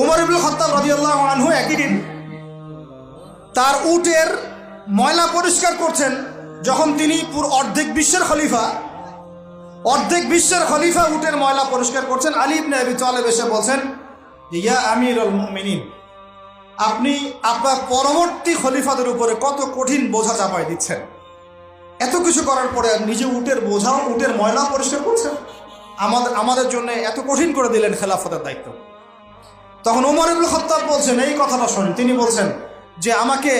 উমর ইবুল খত্তাব রাদিয়াল্লাহু আনহু একই দিন তার উটের ময়লা পরিষ্কার করছেন যখন তিনি পুরো অর্ধেক বিশ্বের খলিফা। অর্ধেক বিশ্বের খলিফা উটের ময়লা পরিষ্কার করছেন। আলী ইবনে আবি তালেব এসে বলছেন ইয়া আমিরুল মুমিনিন, আপনি আপনার পরবর্তী খলিফাদের উপরে কত কঠিন বোঝা চাপাই দিচ্ছেন? এত কিছু করার পরে নিজে উটের বোঝাও, উটের ময়লা পরিষ্কার করছেন? আমাদের আমাদের জন্য এত কঠিন করে দিলেন খেলাফতের দায়িত্ব। তখন উমর ইবুল খত্তাব বলছেন, এই কথাটা শোন তিনি বলছেন যে, আমাকে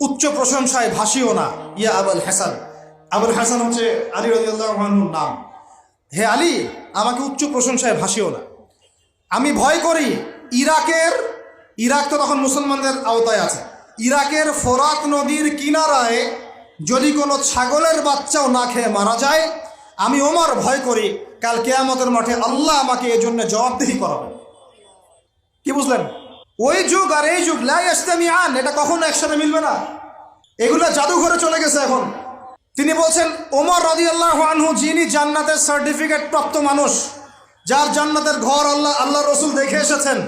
উচ্চ প্রশংসায় ভাসিও না, ইয়া আবুল হাসান। আবুল হাসান হচ্ছে আলী রাজিউল্লাহর নাম। হে আলী, আমাকে উচ্চ প্রশংসায় ভাসিও না। আমি ভয় করি, ইরাকের, ইরাক তো তখন মুসলমানদের আওতায় আছে। ইরাকের ফোরাত নদীর কিনারায় যদি কোনো ছাগলের বাচ্চাও না খেয়ে মারা যায়, আমি ওমর ভয় করি, কাল কেয়ামতের মাঠে আল্লাহ আমাকে এই জন্য জবাবদিহি করাবেন। কি বুঝলেন? ওই যুগ আর এই যুগ লাই ইসলামী আন এটা কখনো একসাথে মিলবে না। এগুলো জাদুঘরে চলে গেছে এখন। তিনি বলছেন, ওমর রদি আল্লাহ আনহু, যিনি জান্নাতের সার্টিফিকেট প্রাপ্ত মানুষ, যার জান্নাতের ঘর আল্লাহ আল্লাহ রসুল দেখে এসেছেন,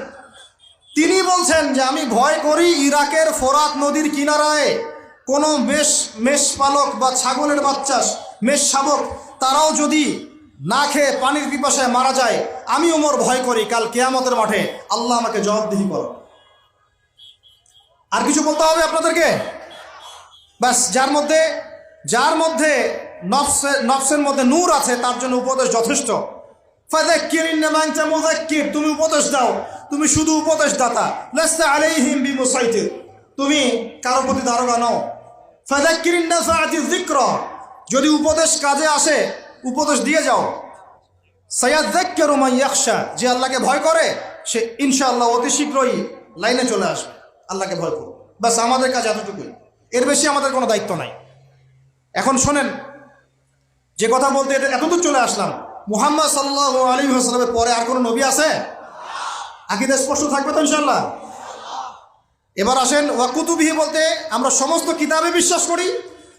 তিনি বলছেন যে আমি ভয় করি ইরাকের ফোরাত নদীর কিনারায় কোনো মেষ মেষ পালক বা ছাগলের বাচ্চা, মেষ শাবক, তারাও যদি না খেয়ে পানির পিপাসায় মারা যায়, আমি ওমর ভয় করি, কাল কেয়ামতের মাঠে আল্লাহ আমাকে জবাবদিহি করো। আর কিছু বলতে হবে আপনাদেরকে? ব্যাস, যার মধ্যে যার মধ্যে নফসের নফসের মধ্যে নূর আছে, তার জন্য উপদেশ যথেষ্ট। তুমি উপদেশ দাও। তুমি শুধু উপদেশ দাতা তুমি কারও প্রতি দারোগা নাও। ফাদাক্কির যদি উপদেশ কাজে আসে উপদেশ দিয়ে যাও। সায়াযাক্কারু মান ইয়াখশা, যে আল্লাহকে ভয় করে, সে ইনশাআল্লাহ অতি শীঘ্রই লাইনে চলে আসবে। আল্লাহকে ভয় করো। বাস আমাদের কাজ এতটুকুই। এর বেশি আমাদের কোনো দায়িত্ব নাই। এখন শোনেন, যে কথা বলতে এটা এতদূর চলে আসলাম। মুহাম্মদ সাল্লাহ আলী হাসলামের পরে আর কোনো নবী আছে? আকিদে স্পষ্ট থাকবে তো ইনশাল্লাহ এবার আসেন ওয়াকুতুবিহি বলতে আমরা সমস্ত কিতাবে বিশ্বাস করি,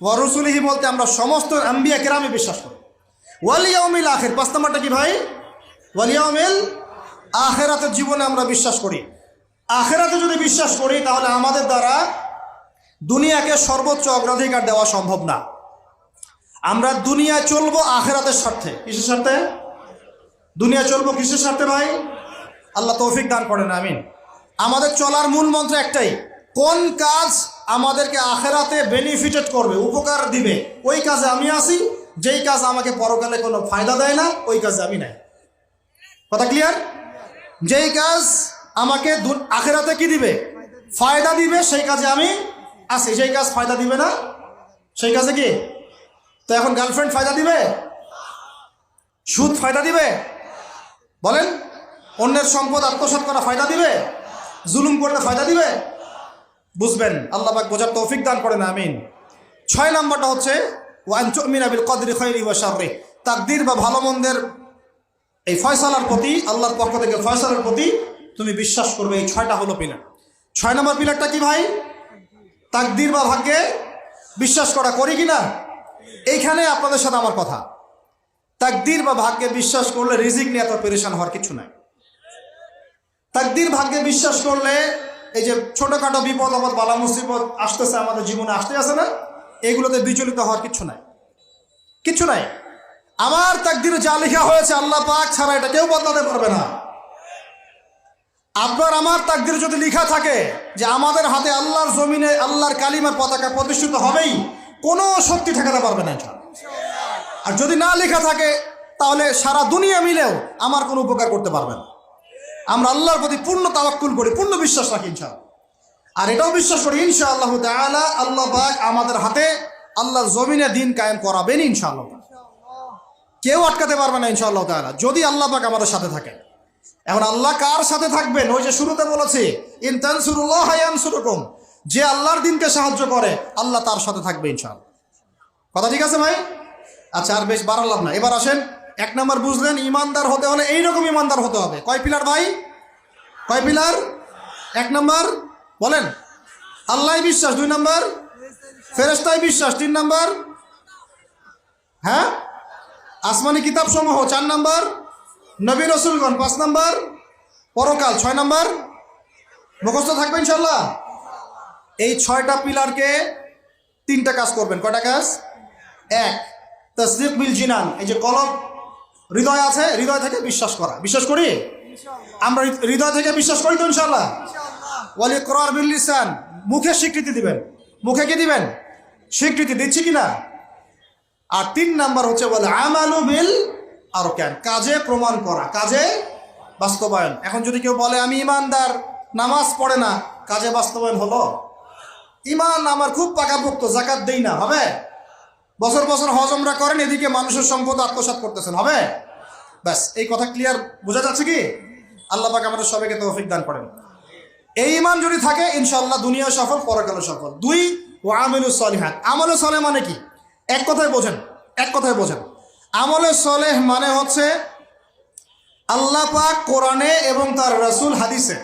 ওয়া রসুলিহি বলতে আমরা সমস্ত আম্বিয়া কেরামে বিশ্বাস করি। ওয়ালিয়াউমিল আখের, পাঁচ নাম্বারটা কি ভাই? ওয়ালিয়াউমিল আখেরাতের জীবনে আমরা বিশ্বাস করি। আখেরাতে যদি বিশ্বাস করি, তাহলে আমাদের দ্বারা দুনিয়াকে সর্বোচ্চ অগ্রাধিকার দেওয়া সম্ভব না। আমরা দুনিয়ায় চলবো আখেরাতের স্বার্থে। কিসের স্বার্থে? দুনিয়া চলবো কিসের স্বার্থে ভাই? আল্লাহ তৌফিক দান করেন, আমিন। আমাদের চলার মূল মন্ত্র একটাই, কোন কাজ আমাদেরকে আখেরাতে বেনিফিটেড করবে, উপকার দিবে, ওই কাজে আমি আসি যেই কাজ আমাকে পরকালে কোনো ফায়দা দেয় না, ওই কাজে আমি নাই। কথা ক্লিয়ার যেই কাজ আমাকে আখেরাতে কি দিবে? ফায়দা দিবে, সেই কাজে আমি আসি সেই কাজ ফায়দা দিবে না, সেই কাজে কি? তো এখন গার্লফ্রেন্ড ফায়দা দিবে? সুদ ফায়দা দিবে? বলেন। অন্যের সম্পদ আত্মসাৎ করা ফায়দা দিবে? জুলুম করলে ফায়দা দিবে? বুঝবেন। আল্লাহ বোঝার তৌফিক দান করেন, আমিন। ছয় নম্বরটা হচ্ছে ওয়ান চমিন আবিল কদরি খৈরি ওয়া শাররি। তাকদির বা ভালো মন্দের এই ফয়সালার প্রতি, আল্লাহর পক্ষ থেকে ফয়সালার প্রতি তুমি বিশ্বাস করবে, এই ছয়টা হলো পিলার। ছয় নম্বর পিলারটা কি ভাই? তাকদির বা ভাগ্যে বিশ্বাস করা, করি কি না এইখানে আপনাদের সাথে আমার কথা। তাকদির বা ভাগ্যে বিশ্বাস করলে রিজিক নিয়ে এত পেরেশান হওয়ার কিছু নাই। তাকদির ভাগ্যে বিশ্বাস করলে এই যে ছোটখাটো বিপদ আপদ বালা মুসিবত আসতেছে, আমাদের জীবনে আসতে আছে না? এগুলোতে বিচলিত হওয়ার কিছু নাই। কিছু নাই। আমার তাকদিরে যা লেখা হয়েছে আল্লাহ পাক ছাড়া এটা কেউ বদলাতে পারবে না। আপনার আমার তাকদিরে যদি লেখা থাকে যে আমাদের হাতে আল্লাহর জমিনে আল্লাহর কালিমার পতাকা প্রতিষ্ঠিত হবেই, কোনো শক্তি ঠেকাতে পারবে না। আর যদি না লেখা থাকে, তাহলে সারা দুনিয়া মিলেও আমার কোনো উপকার করতে পারবে না। আমরা আল্লাহর প্রতি পূর্ণ তাওয়াক্কুল করি, পূর্ণ বিশ্বাস রাখি ইনশাআল্লাহ। আর এটাও বিশ্বাস করি ইনশা আল্লাহ তাআলা আল্লাহ আমাদের হাতে আল্লাহর জমিনে দিন কায়েম করাবেন ইনশাআল্লাহ। কেউ আটকাতে পারবে না ইনশাআল্লাহ তাআলা, যদি আল্লাহ পাক আমাদের সাথে থাকেন। এখন আল্লাহ কার সাথে থাকবেন? ওই যে শুরুতে বলেছি, ইন তানসুরুল্লাহ ইয়ানসুরুকুম যে আল্লাহর দিনকে সাহায্য করে, আল্লাহ তার সাথে থাকবে ইনশাআল্লাহ। কথা ঠিক আছে ভাই? আচ্ছা আর বেশ বাড়ালাম না এবার আসেন, এক নম্বর বুঝলেন, ইমানদার হতে হলে এইরকম ইমানদার হতে হবে। কয় পিলার ভাই? কয় পিলার? এক নম্বর বলেন। আল্লাহ বিশ্বাস, দুই নম্বর। ফেরেস্তায় বিশ্বাস, তিন নম্বর। হ্যাঁ? আসমানি কিতাব সমূহ চার নম্বর। নবী রসুলগণ, পাঁচ নম্বর। পরকাল, ছয় নম্বর। মুখস্থ থাকবে ইনশাল্লাহ এই ছয়টা পিলারকে তিনটা কাজ করবেন। কয়টা কাজ? এক, তসদিক বিল জিনান। এই যে কলব, হৃদয় আছে, হৃদয় থেকে বিশ্বাস করা। বিশ্বাস করি? আমরা হৃদয় থেকে বিশ্বাস করি তো ইনশাল্লাহ ওয়ালি করার বিল লিসান। মুখে স্বীকৃতি দিবেন। মুখে কি দিবেন? স্বীকৃতি দিচ্ছি কিনা আর তিন নাম্বার হচ্ছে বলে আমালু বিল আর কেন কাজে প্রমাণ করা, কাজে বাস্তবায়ন। এখন যদি কেউ বলে, আমি ইমানদার নামাজ পড়ে না কাজে বাস্তবায়ন হলো? ইমান আমার খুব পাকাপোক্ত জাকাত দেই না, হবে? বছর বছর হজমরা করেন, এদিকে মানুষের সম্পদ আত্মসাৎ করতেছেন, হবে? ব্যাস, এই কথা ক্লিয়ার বোঝা যাচ্ছে কি? আল্লাহ পাক আমাদের সবাইকে তৌফিক দান করেন। এই ইমান যদি থাকে ইনশাল্লাহ দুনিয়া সফল পরকাল সফল। দুই, ও আমিলু সলিহাত। আমলে সলে মানে কি? এক কথায় বোঝেন, এক কথায় বোঝেন। আমলে সলেহ মানে হচ্ছে আল্লাহ পাক কোরআনে এবং তার রসুল হাদিসে।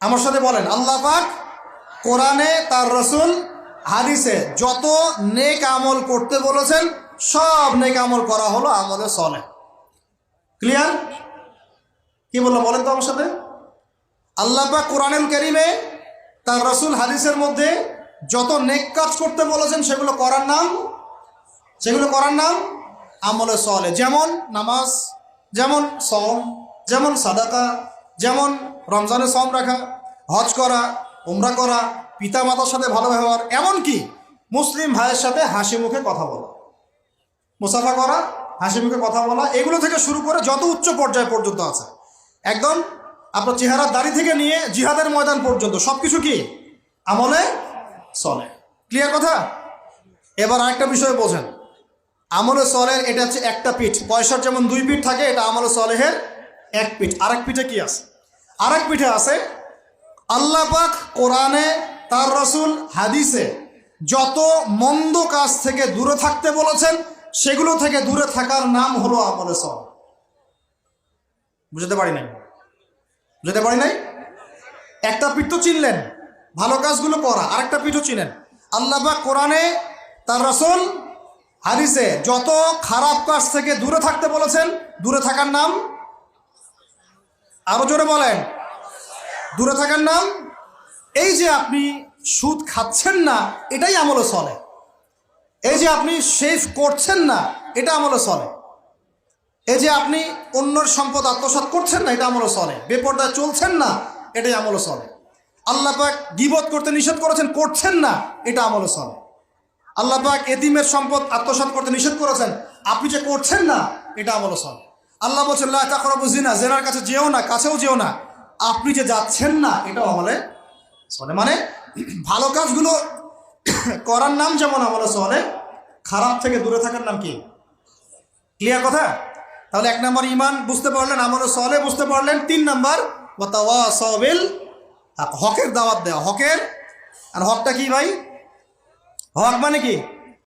আমার সাথে বলেন, আল্লাহ পাক কোরআনে, তার রসুল হাদিসে যত নেক আমল করতে বলেছেন, সব নেক আমল করা হলো আমলে সলে ক্লিয়ার কি বললাম বলেন তো আমার সাথে? আল্লাহ পাক কোরআনুল কারিমে তার রসুল হাদিসের মধ্যে যত নেক কাজ করতে বলেছেন সেগুলো করার নাম, সেগুলো করার নাম আমলে সলে যেমন নামাজ, যেমন সম যেমন সাদাকা, যেমন রমজানে সম রাখা, হজ করা, উমরা করা পিতা মাতার সাথে ভালো ব্যবহার, এমনকি মুসলিম ভাইয়ের সাথে হাসি মুখে কথা বলা, মুসাফা করা, হাসি মুখে কথা বলা, এগুলো থেকে শুরু করে যত উচ্চ পর্যায় পর্যন্ত আছে। একদম আপনার চেহারার দাড়ি থেকে নিয়ে জিহাদের ময়দান পর্যন্ত সব কিছু কি? আমলে চলে ক্লিয়ার কথা? এবার আরেকটা বিষয় বোঝেন। আমলে সলের, এটা হচ্ছে একটা পিঠ। পয়সার যেমন দুই পিঠ থাকে, এটা আমলে সলেহের এক পিঠ। আরেক পিঠে কি আছে? আরেক পিঠে আছে, আল্লাহ পাক কোরআনে, তার রসুল হাদিসে যত মন্দ কাজ থেকে দূরে থাকতে বলেছেন, সেগুলো থেকে দূরে থাকার নাম হলো আমলে সল। বুঝতে পারি নাই? বুঝতে পারি নাই? একটা পিঠ তো চিনলেন। ভালো কাজগুলো করা, আরেকটা পিঠও চিনেন। আল্লাহ কোরআনে তার রসুল হাদিসে যত খারাপ কাজ থেকে দূরে থাকতে বলেছেন, দূরে থাকার নাম? আরও জোরে বলেন। দূরে থাকার নাম? এই যে আপনি সুদ খাচ্ছেন না, এটাই আমলে চলে। এই যে আপনি শেভ করছেন না, এটা আমলে চলে। এই যে আপনি অন্যর সম্পদ আত্মসাৎ করছেন না, এটা আমলে চলে। বেপর্দায় চলছেন না, এটাই আমলে চলে। আল্লাহ পাক গিবত করতে নিষেধ করেছেন, করছেন না, এটা আমলে চলে। আল্লাহ পাক এতিমের সম্পদ আত্মসাৎ করতে নিষেধ করেছেন, আপনি যে করছেন না, এটা আমলে চলে। আল্লাহ বলছেন তাকরাবু জিনা জেনার কাছে যেও না, কাছেও যেও না, আপনি যে যাচ্ছেন না, এটাও আমলে চলে। মানে ভালো কাজগুলো করার নাম যেমন আমলে চলে, খারাপ থেকে দূরে থাকার নাম কি? ক্লিয়ার কথা? তাহলে এক নম্বর ইমান বুঝতে পারলেন, আমলে সলে বুঝতে পারলেন। তিন নম্বর সবিল হকের দাওয়াত দেওয়া। হকের আর হকটা কি ভাই? হক মানে কি?